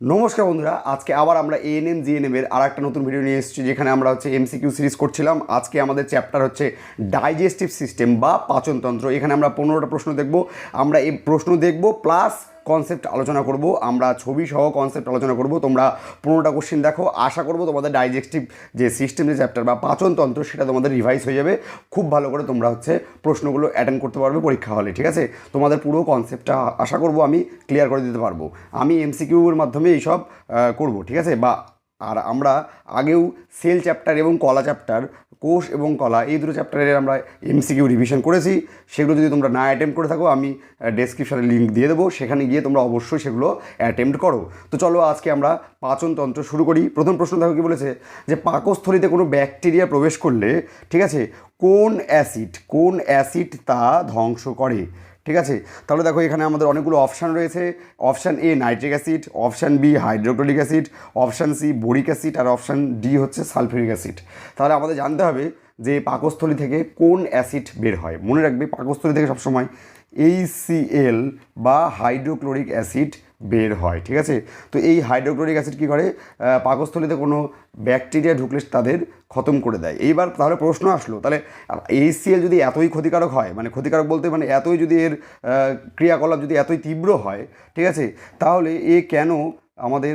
নমস্কার বন্ধুরা, আজকে আবার আমরা এএনএম জিএনএম এর আর একটা নতুন ভিডিও নিয়ে এসেছি, যেখানে আমরা হচ্ছে এমসিকিউ সিরিজ করছিলাম। আজকে আমাদের চ্যাপ্টার হচ্ছে ডাইজেস্টিভ সিস্টেম বা পাচনতন্ত্র। এখানে আমরা পনেরোটা প্রশ্ন দেখব। আমরা এই প্রশ্ন দেখব প্লাস কনসেপ্ট আলোচনা করব, আমরা ছবি সহ কনসেপ্ট আলোচনা করব, তোমরা পনেরোটা কোশ্চেন দেখো, আশা করব তোমাদের ডাইজেস্টিভ যে সিস্টেম যে চ্যাপ্টার বা পাচনতন্ত্র, সেটা তোমাদের রিভাইজ হয়ে যাবে। খুব ভালো করে তোমরা হচ্ছে প্রশ্নগুলো অ্যাটেন্ড করতে পারবে পরীক্ষা হলে, ঠিক আছে? তোমাদের পুরো কনসেপ্টটা আশা করব আমি ক্লিয়ার করে দিতে পারব। আমি এমসিকিউর মাধ্যমে এইসব করব, ঠিক আছে? বা, আর আমরা আগেও সেল চ্যাপ্টার এবং কলা চ্যাপ্টার কোষ এবং কলা, এই দুটো চ্যাপ্টারের আমরা এমসিকিউ রিভিশন করেছি। সেগুলো যদি তোমরা না অ্যাটেম্প করে থাকো, আমি ডেসক্রিপশানে লিঙ্ক দিয়ে দেবো। সেখানে গিয়ে তোমরা অবশ্যই সেগুলো অ্যাটেম্প্ট করো। তো চলো আজকে আমরা পাচনতন্ত্র শুরু করি। প্রথম প্রশ্ন দেখো কি বলেছে যে, পাকস্থলিতে কোনো ব্যাকটেরিয়া প্রবেশ করলে, ঠিক আছে, কোন অ্যাসিড কোন অ্যাসিড তা ধ্বংস করে? ঠিক আছে? তাহলে দেখো এখানে আমাদের অনেকগুলো অপশান রয়েছে। Option A nitric acid option B hydrochloric acid option C boric acid R option D হচ্ছে সালফিউরিক অ্যাসিড তাহলে আমাদের জানতে হবে যে পাকস্থলী থেকে কোন অ্যাসিড বের হয়। মনে রাখবে পাকস্থলী থেকে সবসময় এইসিএল বা হাইড্রোক্লোরিক অ্যাসিড বের হয়, ঠিক আছে? তো এই হাইড্রোক্লোরিক অ্যাসিড কী করে? পাকস্থলীতে কোনো ব্যাকটেরিয়া ঢুকলে তাদের খতম করে দেয়। এইবার তাহলে প্রশ্ন আসলো, তাহলে এইচসিএল যদি এতই ক্ষতিকারক হয় মানে ক্ষতিকারক বলতে মানে এতই যদি এর ক্রিয়াকলাপ যদি এতই তীব্র হয়, ঠিক আছে? তাহলে এ কেন আমাদের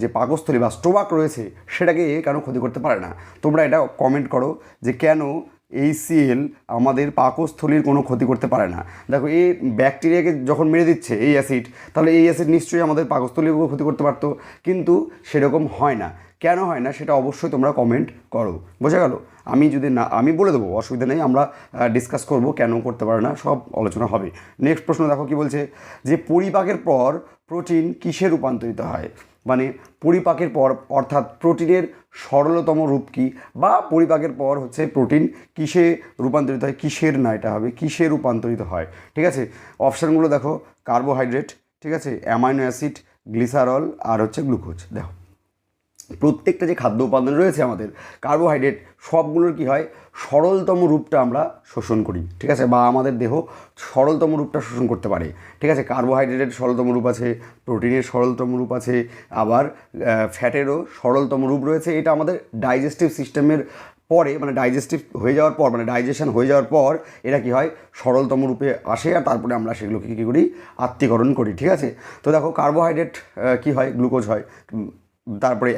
যে পাকস্থলী বা স্টোমাক রয়েছে, সেটাকে এ কেন ক্ষতি করতে পারে না? তোমরা এটা কমেন্ট করো যে কেন এইচসিএল আমাদের পাকস্থলীর কোনো ক্ষতি করতে পারে না। দেখো, এই ব্যাকটেরিয়াকে যখন মেরে দিচ্ছে, এই অ্যাসিড, তাহলে এই অ্যাসিড নিশ্চয়ই আমাদের পাকস্থলীরও ক্ষতি করতে পারতো। কিন্তু সেরকম হয় না। কেন হয় না সেটা অবশ্যই তোমরা কমেন্ট করো। বোঝা গেল? আমি যদি না, আমি বলে দেবো, অসুবিধা নেই, আমরা ডিসকাস করব কেন করতে পারে না, সব আলোচনা হবে। নেক্সট প্রশ্ন দেখো কি বলছে? যে পরিপাকের পর প্রোটিন কিসে রূপান্তরিত হয়? মানে পরিপাকের পর, অর্থাৎ প্রোটিনের সরলতম রূপ কি? বা পরিপাকের পর হচ্ছে প্রোটিন কিসে রূপান্তরিত হয়? কিসের না এটা হবে? কিসে রূপান্তরিত হয়? ঠিক আছে? অপশানগুলো দেখো, কার্বোহাইড্রেট, ঠিক আছে? অ্যামাইনো অ্যাসিড, গ্লিসারল আর হচ্ছে গ্লুকোজ। দেখো। প্রত্যেকটা যে খাদ্য উপাদান রয়েছে আমাদের কার্বোহাইড্রেট সবগুলোর কি হয়? সরলতম রূপটা আমরা শোষণ করি, ঠিক আছে? বা আমাদের দেহ সরলতম রূপটা শোষণ করতে পারে, ঠিক আছে? কার্বোহাইড্রেটের সরলতম রূপ আছে প্রোটিনের সরলতম রূপ আছে, আবার ফ্যাটেরও সরলতম রূপ রয়েছে। এটা আমাদের ডাইজেস্টিভ সিস্টেমের পরে মানে ডাইজেস্টিভ হয়ে যাওয়ার পর মানে ডাইজেশন হয়ে যাওয়ার পর, এটা কি হয়? সরলতম রূপে আসে আর তারপরে আমরা সেগুলোকে কী করি? আত্মীকরণ করি, ঠিক আছে? তো দেখো কার্বোহাইড্রেট কি হয়? গ্লুকোজ হয়। তারপরে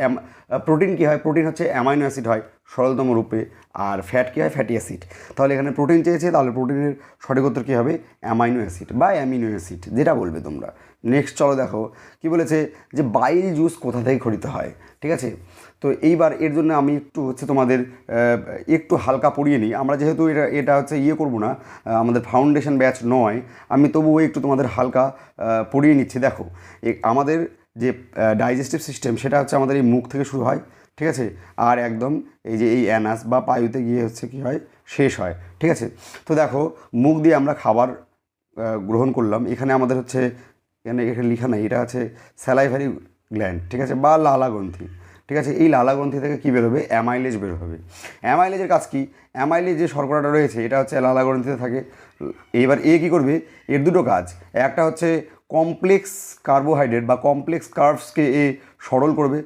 প্রোটিন কী হয়? প্রোটিন হচ্ছে অ্যামাইনো অ্যাসিড হয় সরলতম রূপে। আর ফ্যাট কী হয়? Fatty acid. তাহলে এখানে প্রোটিন চেয়েছে, তাহলে প্রোটিনের সঠিক উত্তর কী হবে? অ্যামাইনো অ্যাসিড বা অ্যামিনো অ্যাসিড, যেটা বলবে তোমরা। নেক্সট চলো দেখো, কি বলেছে যে বাইল জুস কোথা থেকে খরিত হয়? ঠিক আছে? তো এইবার এর জন্য আমি একটু হচ্ছে তোমাদের একটু হালকা পড়িয়ে নিই। আমরা যেহেতু এটা এটা হচ্ছে ইয়ে করব না আমাদের ফাউন্ডেশন ব্যাচ নয়, আমি তবুও একটু তোমাদের হালকা পড়িয়ে নিচ্ছি। দেখো আমাদের যে ডাইজেস্টিভ সিস্টেম সেটা হচ্ছে আমাদের এই মুখ থেকে শুরু হয়, ঠিক আছে? আর একদম এই যে এই অ্যানাস বা পায়ুতে গিয়ে হচ্ছে কি হয়? শেষ হয়, ঠিক আছে? তো দেখো, মুখ দিয়ে আমরা খাবার গ্রহণ করলাম। এখানে আমাদের হচ্ছে, এখানে এখানে লেখা নাই, এটা আছে স্যালাইভারি গ্ল্যান্ড ঠিক আছে? বা লালা গ্রন্থি ঠিক আছে? এই লালা গ্রন্থি থেকে কী বেরোবে অ্যামাইলেজ বের হবে। অ্যামাইলেজের কাজ কি? অ্যামাইলেজ যে শর্করাটা রয়েছে, এটা হচ্ছে লালা গ্রন্থিতে থাকে। এবার এ কী করবে? এর দুটো কাজ। একটা হচ্ছে কমপ্লেক্স কার্বোহাইড্রেট বা কমপ্লেক্স কার্ভসকে এ সরল করবে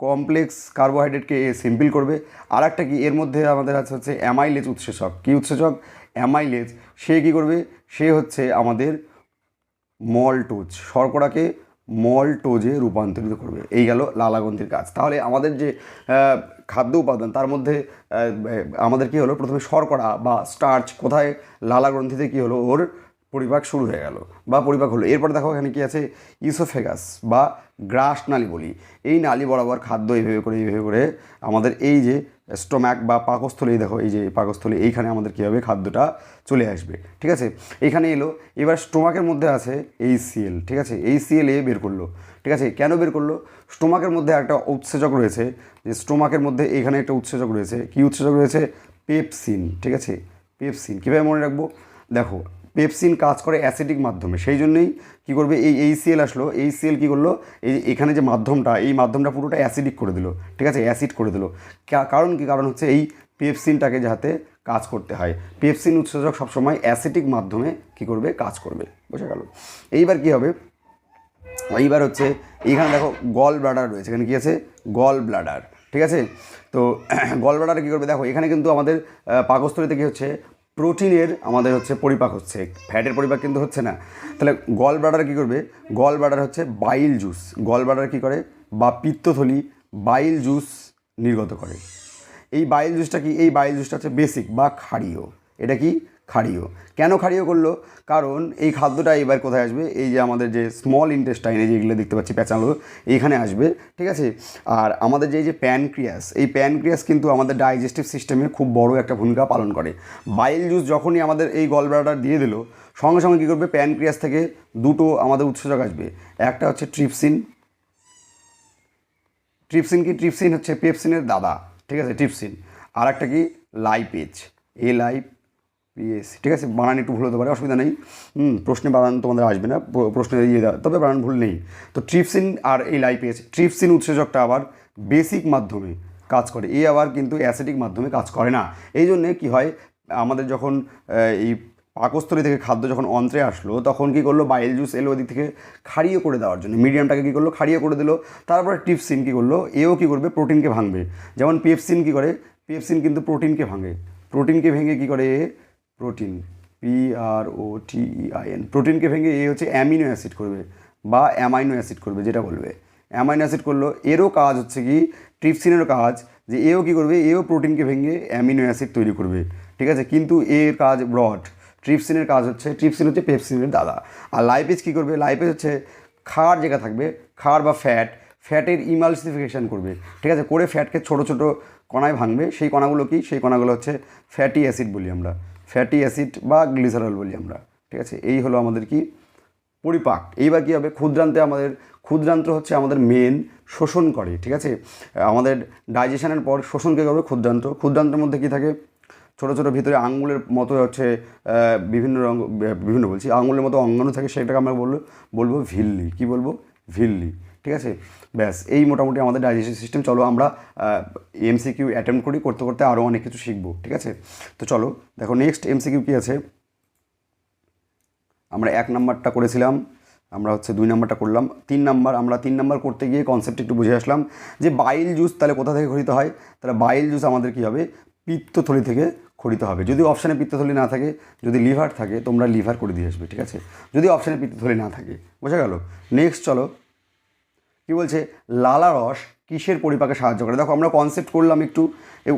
কমপ্লেক্স কার্বোহাইড্রেটকে এ সিম্পল করবে। আর একটা কি, এর মধ্যে আমাদের আছে হচ্ছে অ্যামাইলেজ উৎসেচক। কী উৎসেচক? অ্যামাইলেজ সে কী করবে? সে হচ্ছে আমাদের মলটোজ শর্করাকে মলটোজে রূপান্তরিত করবে। এই গেল লালাগ্রন্থির কাজ। তাহলে আমাদের যে খাদ্য উপাদান, তার মধ্যে আমাদের কি হলো? প্রথমে শর্করা বা স্টার্চ কোথায়? লালাগ্রন্থিতে কি হলো? ওর পরিপাক শুরু হয়ে গেল বা পরিপাক হলো। এরপর দেখো এখানে কি আছে? ইসোফেগাস বা গ্রাস নালী বলি। এই নালী বরাবর খাদ্য এইভাবে করে এইভাবে করে আমাদের এই যে স্টোম্যাক বা পাকস্থলী, দেখো এই যে পাকস্থলী, এইখানে আমাদের কী হবে খাদ্যটা চলে আসবে, ঠিক আছে? এইখানে এলো, এবার স্টোমাকের মধ্যে আছে এই সিএল ঠিক আছে? এই সিএল এ বের করল, ঠিক আছে? কেন বের করল? স্টোমাকের মধ্যে একটা উৎসেচক রয়েছে, যে স্টোমাকের মধ্যে এখানে একটা উৎসেচক রয়েছে। কি উৎসেচক রয়েছে? পেপসিন, ঠিক আছে? পেপসিন, কীভাবে মনে রাখব? দেখো পেপসিন কাজ করে অ্যাসিডিক মাধ্যমে। সেই জন্যই কী করবে, এই এইচসিএল আসলো এইচসিএল কী করল, এই এখানে যে মাধ্যমটা, এই মাধ্যমটা পুরোটা অ্যাসিডিক করে দিল, ঠিক আছে? অ্যাসিড করে দিল। কারণ কি? কারণ হচ্ছে এই পেপসিনটাকে যাতে কাজ করতে হয়। পেপসিন উৎসেচক সবসময় অ্যাসিডিক মাধ্যমে কী করবে? কাজ করবে। বোঝা গেল? এইবার কী হবে? এইবার হচ্ছে এইখানে দেখো গল ব্লাডার রয়েছে। এখানে কী আছে? গল ব্লাডার ঠিক আছে? তো গল ব্লাডার কী করবে? দেখো, এখানে কিন্তু আমাদের পাকস্থলীতে কী হচ্ছে? প্রোটিনের আমাদের হচ্ছে পরিপাক হচ্ছে। ফ্যাটের পরিপাক কিন্তু হচ্ছে না। তাহলে গল ব্লাডার কী করবে? গল ব্লাডার হচ্ছে বাইল জুস গল ব্লাডার কী করে? বা পিত্তথলি বাইল জুস নির্গত করে। এই বাইল জুসটা কি? এই বাইল জুসটা হচ্ছে বেসিক বা ক্ষারীয়। এটা কি? ক্ষারীয়। কেন ক্ষারীয় করল? কারণ এই খাদ্যটা এবার কোথায় আসবে? এই যে আমাদের যে স্মল ইন্টেস্টাইনে যেগুলো দেখতে পাচ্ছি পেঁচালো এইখানে আসবে, ঠিক আছে? আর আমাদের যে যে প্যানক্রিয়াস এই প্যানক্রিয়াস কিন্তু আমাদের ডাইজেস্টিভ সিস্টেমে খুব বড় একটা ভূমিকা পালন করে। বাইল জুস যখনই আমাদের এই গলব্লাডার দিয়ে দিল, সঙ্গে সঙ্গে কী করবে? প্যানক্রিয়াস থেকে দুটো আমাদের উৎসেচক আসবে। একটা হচ্ছে ট্রিপসিন ট্রিপসিন কি? ট্রিপসিন হচ্ছে পেপসিনের দাদা, ঠিক আছে? ট্রিপসিন আর একটা কি? লাইপেজ এ লাইপ পিএস ঠিক আছে, বানান একটু ভুল হতে পারে, অসুবিধা নেই। প্রশ্নে বানান তোমাদের আসবে না প্রশ্নে ইয়ে দেওয়া তবে বানান ভুল নেই। তো ট্রিপসিন আর এই লাইপেজ ট্রিপসিন উৎসেচকটা আবার বেসিক মাধ্যমে কাজ করে। এ আবার কিন্তু অ্যাসিডিক মাধ্যমে কাজ করে না। এই জন্যে কী হয়, আমাদের যখন এই পাকস্থলী থেকে খাদ্য যখন অন্ত্রে আসলো, তখন কী করল, বাইল জুস এলো ওদিক থেকে ক্ষারিয়ে করে দেওয়ার জন্য। মিডিয়ামটাকে কী করল, খাড়িয়ে করে দিল। তারপরে টিপসিন কী করল, এও কী করবে, প্রোটিনকে ভাঙবে। যেমন পেপসিন কী করে, পেপসিন কিন্তু প্রোটিনকে ভাঙে। প্রোটিনকে ভেঙে কী করে protein P R O T E I N প্রোটিনকে ভেঙে এ হচ্ছে অ্যামিনো অ্যাসিড করবে বা অ্যামাইনো অ্যাসিড করবে, যেটা বলবে। অ্যামাইনো অ্যাসিড করল, এরও কাজ হচ্ছে কি ট্রিপসিনেরও কাজ, যে এও কী করবে, এও প্রোটিনকে ভেঙে অ্যামিনো অ্যাসিড তৈরি করবে, ঠিক আছে? কিন্তু এর কাজ ব্রড ট্রিপসিনের কাজ হচ্ছে, ট্রিপসিন হচ্ছে পেপসিনের দাদা। আর লাইপেজ কী করবে? লাইপেজ হচ্ছে খাওয়ার জায়গা থাকবে খাওয়ার বা ফ্যাট ফ্যাটের ইমালসিফিকেশন করবে, ঠিক আছে? করে ফ্যাটকে ছোট ছোট কণায় ভাঙবে, সেই কণাগুলো কি? সেই কণাগুলো হচ্ছে ফ্যাটি অ্যাসিড বলি আমরা। ফ্যাটি অ্যাসিড বা গ্লিসারল বলি আমরা, ঠিক আছে? এই হলো আমাদের কি? পরিপাক। এইবার কী হবে? ক্ষুদ্রান্তে আমাদের ক্ষুদ্রান্ত হচ্ছে আমাদের মেন শোষণ করে, ঠিক আছে? আমাদের ডাইজেশনের পর শোষণকে করবে? ক্ষুদ্রান্ত ক্ষুদ্রান্তের মধ্যে কী থাকে? ছোটো ছোটো ভিতরে আঙুলের মতো হচ্ছে বিভিন্ন রঙ, বিভিন্ন বলছি আঙুলের মতো অঙ্গাণু থাকে, সেটাকে আমরা বলব বলব ভিল্লি। কি বলব? ভিল্লি। ঠিক আছে? ব্যাস, এই মোটামুটি আমাদের ডাইজেস্টিভ সিস্টেম চলো আমরা এমসিকিউ অ্যাটেম্প করি, করতে করতে আরও অনেক কিছু শিখব, ঠিক আছে? তো চলো, দেখো নেক্সট এমসিকিউ কী আছে? আমরা এক নাম্বারটা করেছিলাম, আমরা হচ্ছে দুই নাম্বারটা করলাম। তিন নাম্বার, আমরা তিন নাম্বার করতে গিয়ে কনসেপ্ট একটু বুঝে আসলাম, যে বাইল জুস তাহলে কোথা থেকে খরিত হয়? তাহলে বাইল জুস আমাদের কী হবে? পিত্তথলি থেকে খরিত হবে। যদি অপশানে পিত্তথলি না থাকে, যদি লিভার থাকে, তোমরা লিভার করে দিয়ে আসবে, ঠিক আছে? যদি অপশানে পিত্তথলি না থাকে, বোঝা গেল? নেক্সট চলো কি বলছে? লালা রস কিসের পরিপাকে সাহায্য করে? দেখো, আমরা কনসেপ্ট করলাম একটু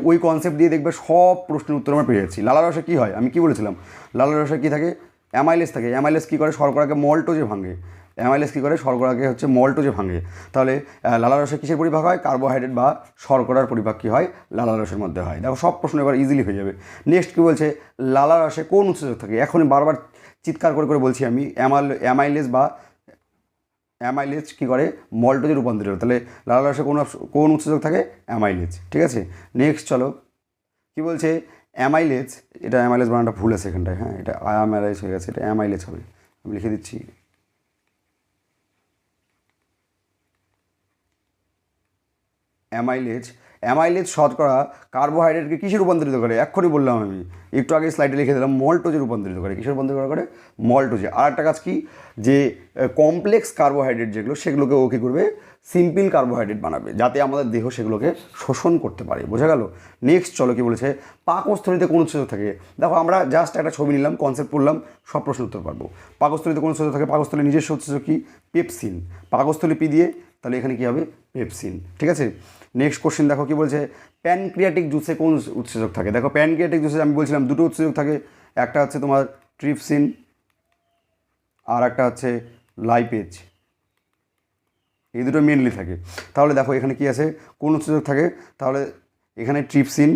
ওই কনসেপ্ট দিয়ে দেখবে সব প্রশ্নের উত্তর আমরা পেয়ে যাচ্ছি। লালা রসে কী হয়? আমি কি বলেছিলাম? লালা রসে কী থাকে? অ্যামাইলেস থাকে। অ্যামাইলেস কী করে? শর্করাকে মল্টোজে ভাঙে। অ্যামাইলেস কী করে? শর্করাকে হচ্ছে মল্টোজে ভাঙে। তাহলে লালা রসে কিসের পরিপাক হয়? কার্বোহাইড্রেট বা শর্করার পরিপাক কী হয়? লালা রসের মধ্যে হয়। দেখো, সব প্রশ্ন এবার ইজিলি হয়ে যাবে। নেক্সট কী বলছে? লালা রসে কোন উৎসেচক থাকে? এখনই বারবার চিৎকার করে করে বলছি আমি অ্যামাইলেস বা অ্যামাইলেজ কী করে? মল্টোজে রূপান্তরিত। তাহলে লাল রসে কোন কোন উৎসেচক থাকে? অ্যামাইলেজ। ঠিক আছে? নেক্সট চলো। কি বলছে? অ্যামাইলেজ, এটা অ্যামাইলেজ বানানটা ভুল আছে এখানটায়। হ্যাঁ এটা অ্যামাইলেজ হয়ে গেছে, এটা অ্যামাইলেজ হবে। আমি লিখে দিচ্ছি। অ্যামাইলেজ অ্যামাইলেজ শতকরা কার্বোহাইড্রেটকে কিসে রূপান্তরিত করে? এক্ষুনি বললাম আমি। একটু আগে স্লাইডে লিখে দিলাম, মল্টোজে রূপান্তরিত করে। কিসে রূপান্তরিত করে? মল্টোজে। আর একটা কাজ কি? যে কমপ্লেক্স কার্বোহাইড্রেট যেগুলো, সেগুলোকে ও কী করবে? সিম্পল কার্বোহাইড্রেট বানাবে, যাতে আমাদের দেহ সেগুলোকে শোষণ করতে পারে। বোঝা গেল? নেক্সট চলো কি বলেছে? পাকস্থলিতে কোন উৎসেচক থাকে? দেখো, আমরা জাস্ট একটা ছবি নিলাম কনসেপ্ট পড়লাম সব প্রশ্ন উত্তর পারব। পাকস্থলিতে কোন উৎসেচক থাকে? পাকস্থলী নিজস্ব উৎসেচক কি? পেপসিন পাকস্থলী পি দিয়ে, তাহলে এখানে কী হবে? পেপসিন ঠিক আছে? নেক্সট কোশ্চেন দেখো কি বলছে প্যানক্রিয়াটিক জুসে কোন উৎসেচক থাকে? দেখো প্যানক্রিয়াটিক জুসে আমি বলছিলাম দুটো উৎসেচক থাকে, একটা হচ্ছে তোমার ট্রিপসিন আর একটা হচ্ছে লাইপেজ এই দুটো মেনলি থাকে। তাহলে দেখো, এখানে কি আছে? কোন উৎসেচক থাকে? তাহলে এখানে ট্রিপসিন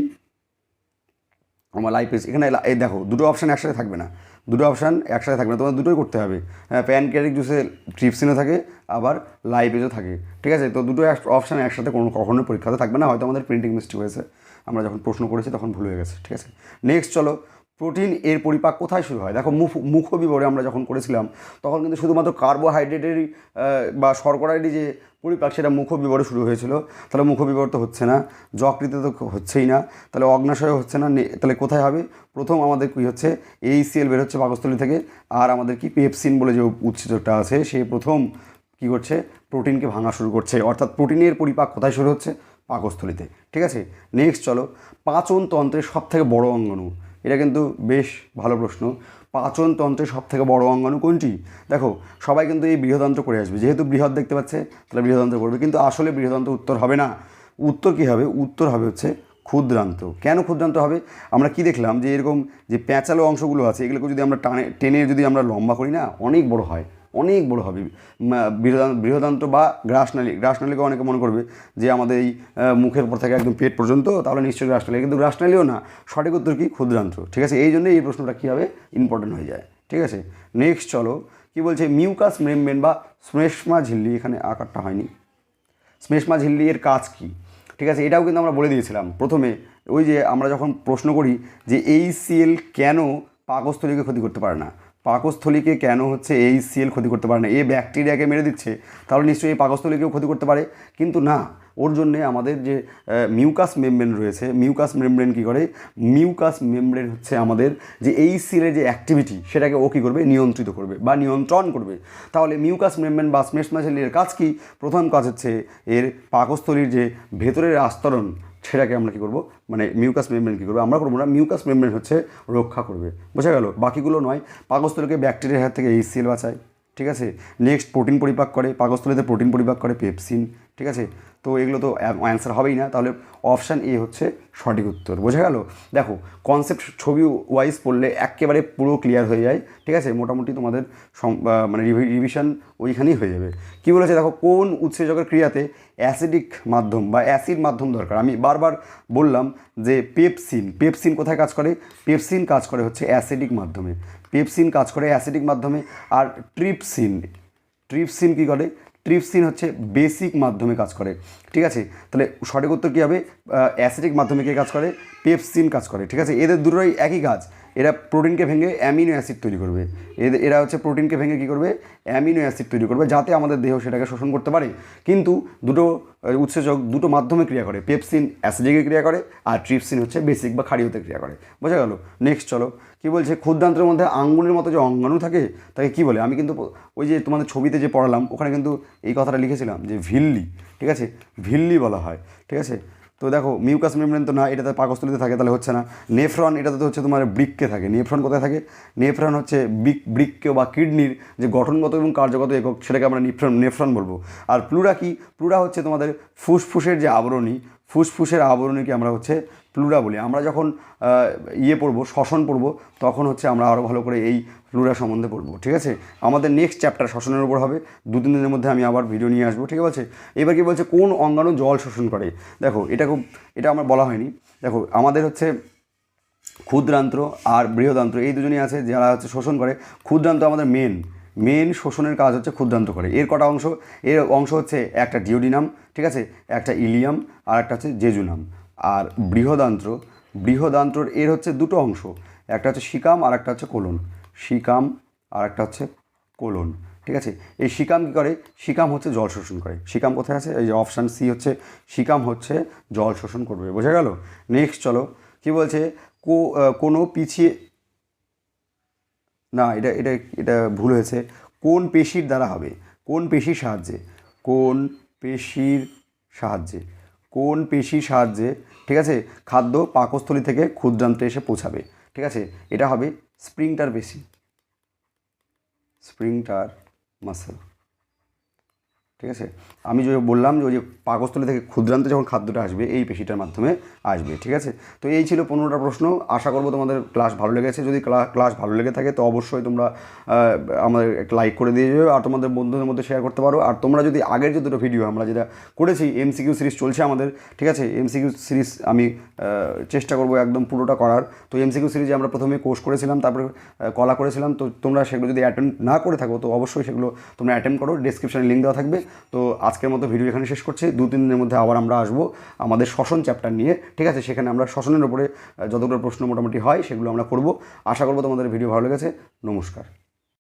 আমার লাইপেজ এখানে এই দেখো, দুটো অপশান একসাথে থাকবে না। দুটো অপশান একসাথে থাকবে না। তোমাদের দুটোই করতে হবে। হ্যাঁ প্যানক্রিয়াটিক জুসে ট্রিপসিনও থাকে, আবার লাইপেজও থাকে। ঠিক আছে? তো দুটো অপশান একসাথে কোনো কখনোই পরীক্ষাতে থাকবে না। হয়তো আমাদের প্রিন্টিং মিস্টেক হয়েছে। আমরা যখন প্রশ্ন করেছি তখন ভুল হয়ে গেছে। ঠিক আছে? নেক্সট চলো প্রোটিন এর পরিপাক কোথায় শুরু হয়? দেখো, মুখ মুখ বিবরে আমরা যখন করেছিলাম, তখন কিন্তু শুধুমাত্র কার্বোহাইড্রেটেরই বা শর্করারই যে পরিপাক, সেটা মুখ বিবরে শুরু হয়েছিল। তাহলে মুখ বিবর তো হচ্ছে না, যকৃতে তো হচ্ছেই না, তাহলে অগ্নাশয় হচ্ছে না তাহলে কোথায় হবে? প্রথম আমাদের কী হচ্ছে এই সিএল বের হচ্ছে পাকস্থলী থেকে, আর আমাদের কি পেপসিন বলে যে উৎসেচকটা আছে, সে প্রথম কী করছে, প্রোটিনকে ভাঙা শুরু করছে। অর্থাৎ প্রোটিনের পরিপাক কোথায় শুরু হচ্ছে? পাকস্থলিতে। ঠিক আছে? নেক্সট চলো পাচন তন্ত্রের সব থেকে বড় অঙ্গাণু। এটা কিন্তু বেশ ভালো প্রশ্ন। পাচনতন্ত্রের সব থেকে বড় অঙ্গাণু কোনটি? দেখো, সবাই কিন্তু এই বৃহদন্ত্র করে আসবে। যেহেতু বৃহৎ দেখতে পাচ্ছে, তাহলে বৃহদন্ত্র করবে। কিন্তু আসলে বৃহদন্ত্র উত্তর হবে না। উত্তর কী হবে? উত্তর হবে হচ্ছে ক্ষুদ্রান্ত। কেন ক্ষুদ্রান্ত হবে? আমরা কি দেখলাম যে এরকম যে প্যাঁচালো অংশগুলো আছে, এগুলোকে যদি আমরা টানে, টেনে যদি আমরা লম্বা করি না, অনেক বড় হয়। অনেক বড় হবে। বৃহদান্ত বা গ্রাসনালী, গ্রাসনালীকে অনেকে মনে করবে যে আমাদের এই মুখের উপর থেকে একদম পেট পর্যন্ত, তাহলে নিশ্চয়ই গ্রাসনালী। কিন্তু গ্রাসনালীও না, সঠিক উত্তর কি? ক্ষুদ্রান্ত। ঠিক আছে? এই জন্যই এই প্রশ্নটা কী হবে ইম্পর্টেন্ট হয়ে যায়। ঠিক আছে? নেক্সট চলো, কি বলছে? মিউকাস মেমব্রেন বা শ্লেষ্মা ঝিল্লি, এখানে আকারটা হয়নি। শ্লেষ্মা ঝিল্লি এর কাজ কি? ঠিক আছে? এটাও কিন্তু আমরা বলে দিয়েছিলাম। প্রথমে ওই যে আমরা যখন প্রশ্ন করি যে এই সিএল কেন পাকস্থলীকে ক্ষতি করতে পারে না পাকস্থলীকে কেন হচ্ছে এই সিএল ক্ষতি করতে পারে না? এ ব্যাকটেরিয়াকে মেরে দিচ্ছে, তাহলে নিশ্চয়ই এই পাকস্থলীকেও ক্ষতি করতে পারে। কিন্তু না, ওর জন্যে আমাদের যে মিউকাস মেমব্রেন রয়েছে, মিউকাস মেমব্রেন কী করে? মিউকাস মেমব্রেন হচ্ছে আমাদের যে এই সিলের যে অ্যাক্টিভিটি সেটাকে ও কী করবে? নিয়ন্ত্রিত করবে বা নিয়ন্ত্রণ করবে। তাহলে মিউকাস মেমব্রেন বা স্মেসমাসেলের কাজ কি? প্রথম কাজ হচ্ছে এর পাকস্থলীর যে ভেতরের আস্তরণ সেটাকে আমরা কী করব? মানে মিউকাস মেমব্রেন কী করবে? আমরা করব না মিউকাস মেমব্রেন হচ্ছে রক্ষা করবে। বোঝা গেল? বাকিগুলো নয়। পাকস্থলীকে ব্যাকটেরিয়ার হাত থেকে এইচসিএল বাঁচায়, ঠিক আছে? নেক্সট প্রোটিন পরিপাক করে, পাকস্থলীতে প্রোটিন পরিপাক করে পেপসিন ঠিক আছে? তো এগুলো তো অ্যান্সার হবেই না। তাহলে অপশান এ হচ্ছে সঠিক উত্তর। বোঝা গেল? দেখো কনসেপ্ট ছবি ওয়াইজ পড়লে একেবারে পুরো ক্লিয়ার হয়ে যায়। ঠিক আছে? মোটামুটি তোমাদের মানে রিভিশন ওইখানেই হয়ে যাবে। কি বলেছে? দেখো, কোন উৎসেচকের ক্রিয়াতে অ্যাসিডিক মাধ্যম বা অ্যাসিড মাধ্যম দরকার? আমি বারবার বললাম যে পেপসিন পেপসিন কোথায় কাজ করে? পেপসিন কাজ করে হচ্ছে অ্যাসিডিক মাধ্যমে। পেপসিন কাজ করে অ্যাসিডিক মাধ্যমে। আর ট্রিপসিন ট্রিপসিন কী করে? ট্রিপসিন হচ্ছে বেসিক মাধ্যমে কাজ করে, ঠিক আছে? তাহলে সঠিক উত্তর কী হবে? অ্যাসিডিক মাধ্যমে কে কাজ করে? পেপসিন কাজ করে, ঠিক আছে? এদের দুটোই একই কাজ। এরা প্রোটিনকে ভেঙে অ্যামিনো অ্যাসিড তৈরি করবে। এদের, এরা হচ্ছে প্রোটিনকে ভেঙে কী করবে? অ্যামিনো অ্যাসিড তৈরি করবে, যাতে আমাদের দেহ সেটাকে শোষণ করতে পারে। কিন্তু দুটো উৎসেচক দুটো মাধ্যমে ক্রিয়া করে পেপসিন অ্যাসিডিকে ক্রিয়া করে আর ট্রিপসিন হচ্ছে বেসিক বা ক্ষারীয়তে ক্রিয়া করে। বোঝা গেল? নেক্সট চলো। কি বলছে? ক্ষুদ্রান্তের মধ্যে আঙ্গুলের মতো যে অঙ্গাণু থাকে, তাকে কি বলে? আমি কিন্তু ওই যে তোমাদের ছবিতে যে পড়ালাম, ওখানে কিন্তু এই কথাটা লিখেছিলাম যে ভিল্লি, ঠিক আছে? ভিল্লি বলা হয়, ঠিক আছে? তো দেখো, মিউকাস মেমব্রেন তো না এটাতে পাকস্থলিতে থাকে, তাহলে হচ্ছে না। নেফ্রন, এটাতে তো হচ্ছে তোমার বৃক্কে থাকে। নেফ্রন কোথায় থাকে? নেফ্রন হচ্ছে বৃক বৃক্ক বা কিডনির যে গঠনগত এবং কার্যগত একক, সেটাকে আমরা নেফ্রন নেফ্রন বলব। আর প্লুরা কি? প্লুরা হচ্ছে তোমাদের ফুসফুসের যে আবরণী, ফুসফুসের আবরণীকে আমরা হচ্ছে প্লুরা বলি আমরা যখন ইয়ে পড়ব, শ্বসন পড়ব, তখন হচ্ছে আমরা আরও ভালো করে এই প্লুরা সম্বন্ধে পড়ব, ঠিক আছে? আমাদের নেক্সট চ্যাপ্টার শ্বসনের উপর হবে। দু, তিন দিনের মধ্যে আমি আবার ভিডিও নিয়ে আসব, ঠিক আছে? এবার কি বলছে, কোন অঙ্গাণু জল শোষণ করে? দেখো, এটা খুব, এটা আমার বলা হয়নি। দেখো, আমাদের হচ্ছে ক্ষুদ্রান্ত্র আর বৃহদান্ত্র, এই দুজনই আছে যারা হচ্ছে শোষণ করে। ক্ষুদ্রান্ত্র আমাদের মেন মেন শোষণের কাজ হচ্ছে ক্ষুদ্রান্ত করে। এর কটা অংশ? এর অংশ হচ্ছে একটা ডিওডিনাম, ঠিক আছে? একটা ইলিয়াম আর একটা হচ্ছে জেজুনাম। আর বৃহদান্ত্র, বৃহদান্ত্রর এর হচ্ছে দুটো অংশ। একটা হচ্ছে শিকাম আর একটা হচ্ছে কোলন। শিকাম আর একটা হচ্ছে কোলন, ঠিক আছে? এই শিকাম কী করে? শিকাম হচ্ছে জল শোষণ করে। শিকাম কোথায় আছে? এই যে অপশান সি হচ্ছে, শিকাম হচ্ছে জল শোষণ করবে। বোঝা গেল? নেক্সট চলো। কি বলছে? কো কোনো পিছিয়ে, না, এটা এটা এটা ভুল হয়েছে। কোন পেশির দ্বারা হবে? কোন পেশির সাহায্যে? কোন পেশির সাহায্যে? কোন পেশির সাহায্যে, ঠিক আছে, খাদ্য পাকস্থলী থেকে ক্ষুদ্রান্তে এসে পৌঁছাবে, ঠিক আছে, এটা হবে স্প্রিংটার পেশি স্প্রিংটার মাসেল। ঠিক আছে? আমি যে বললাম যে ওই যে পাকস্থলী থেকে ক্ষুদ্রান্ত যখন খাদ্যটা আসবে, এই পেশিটার মাধ্যমে আসবে, ঠিক আছে? তো এই ছিল পনেরোটা প্রশ্ন। আশা করব তোমাদের ক্লাস ভালো লেগেছে। যদি ক্লা- ক্লাস ভালো লেগে থাকে, তো অবশ্যই তোমরা আমাদের লাইক করে দিয়ে যাবে আর তোমাদের বন্ধুদের মধ্যে শেয়ার করতে পারো। আর তোমরা যদি আগের যে দুটো ভিডিও আমরা যেটা করেছি এমসিকিউ সিরিজ চলছে আমাদের, ঠিক আছে? এমসিকিউ সিরিজ আমি চেষ্টা করব একদম পুরোটা করার। তো এমসিকিউ সিরিজে আমরা প্রথমে কোর্স করেছিলাম, তারপরে কলা করেছিলাম। তো তোমরা সেগুলো যদি অ্যাটেন্ড না করে থাকো, তো অবশ্যই সেগুলো তোমরা অ্যাটেন্ড করো। ডিসক্রিপশানে লিঙ্ক দেওয়া থাকবে। তো আজকের মতো ভিডিও এখানে শেষ করছি। দু, তিন দিনের মধ্যে আবার আমরা আসব আমাদের শ্বসন চ্যাপ্টার নিয়ে, ঠিক আছে? সেখানে আমরা শ্বসনের উপরে যতগুলো প্রশ্ন মোটামুটি হয়, সেগুলো আমরা করব। আশা করব তোমাদের ভিডিও ভালো লেগেছে। নমস্কার।